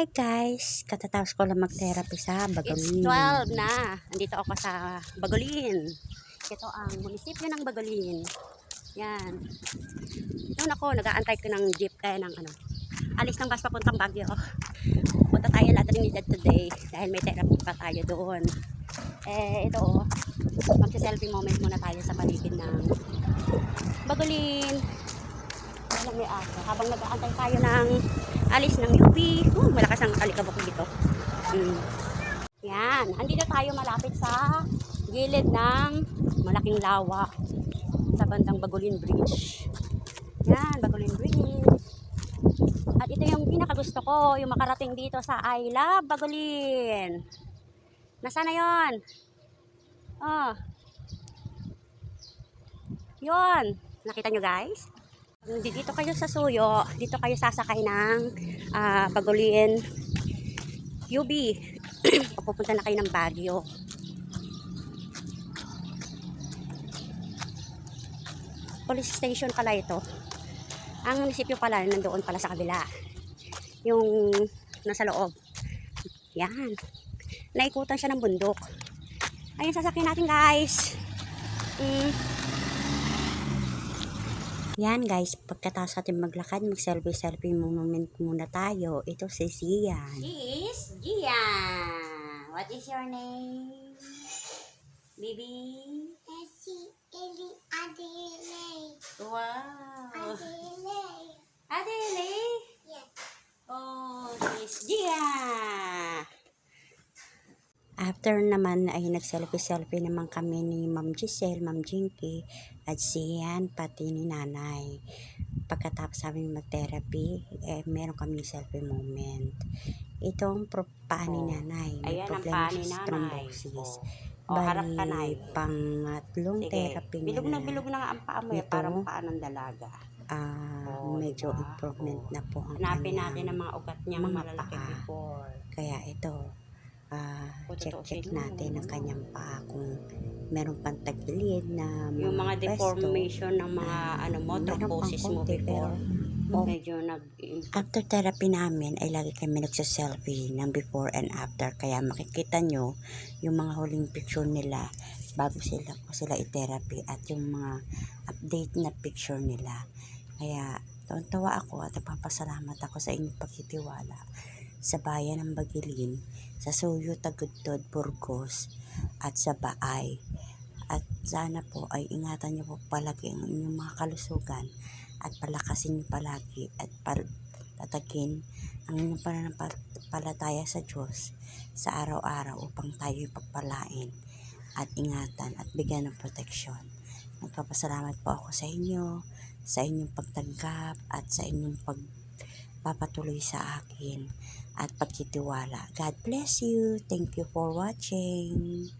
Hi guys! Katatapos ko lang mag-therapy sa It's Bagolin. 12 na. Andito ako sa Bagolin. Ito ang munisipyo ng Bagolin. Yan. Noon ako, nag-aantay ko ng jeep kaya ng ano. Alis ng bus papuntang Baguio. Punta tayo La Trinidad today dahil may therapy pa tayo doon. Eh, ito oh. Magsa-selfie moment muna tayo sa paligid ng Bagolin. Walang may aso. Habang nag-aantay tayo ng alis ng UP. Uh, malakas ang alikabok dito. Mm. Yan. Andito tayo malapit sa gilid ng malaking lawa sa bandang Bagulin Bridge. Yan, Bagulin Bridge. At ito yung pinakagusto ko, yung makarating dito sa I Love Bagulin. Nasaan na yon? Oh. Yon. Nakita nyo guys? Dito kayo sa Suyo, dito kayo sasakay ng ah, Bagulin UB. Papupunta na kayo ng Baguio. Police station pala ito. Ang munisipyo pala nandoon pala sa kabila. Yung nasa loob. Yan. Naikutan siya ng bundok. Ayun sasakyan natin guys. Mm. Yan guys, pagkatapos natin maglakad, mag-selfie-selfie moment muna tayo. Ito si Sian. is Gia. What is your name? Baby? Esi, Eli, Adele, Wow. Adele. Adele? Yes. Oh, Miss Gia. After naman ay nag-selfie-selfie naman kami ni Ma'am Giselle, Ma'am Jinky, at Sian, pati ni Nanay. Pagkatapos namin mag-therapy, eh, meron kami selfie moment. Ito ang pro- paa ni Oh. Nanay. May Ayan ang problema paa ni siya sa nanay. thrombosis. Oh, harap ka. Bali, pangatlong therapy niya Bilog na bilog na nga ang paa mo eh. Ito. Parang paa ng dalaga. Ah, Oh, medyo diba? improvement Oh. na po ang Hanapin kanyang- natin ang mga ugat niyang mga malalaki paa. before. Kaya ito, O, check-check natin ang kanyang paa kung meron pang tagilid na Yung mga pwesto. deformation ng mga ano mo, thrombosis mo before. oh. Medyo nag After therapy namin ay lagi kami nagsa-selfie ng before and after. Kaya makikita nyo yung mga huling picture nila bago sila ko sila i-therapy at yung mga update na picture nila. Kaya tawa ako at nagpapasalamat ako sa inyong pagtitiwala sa bayan ng Bagilin, sa Suyo, Tagudtod, Burgos at sa Baay. At sana po ay ingatan niyo po palagi ang inyong mga kalusugan at palakasin niyo palagi at pal tatagin ang inyong pananampalataya sa Diyos sa araw-araw upang tayo pagpalain at ingatan at bigyan ng proteksyon. Nagpapasalamat po ako sa inyo, sa inyong pagtanggap at sa inyong pagpapatuloy sa akin at pagkitiwala. God bless you. Thank you for watching.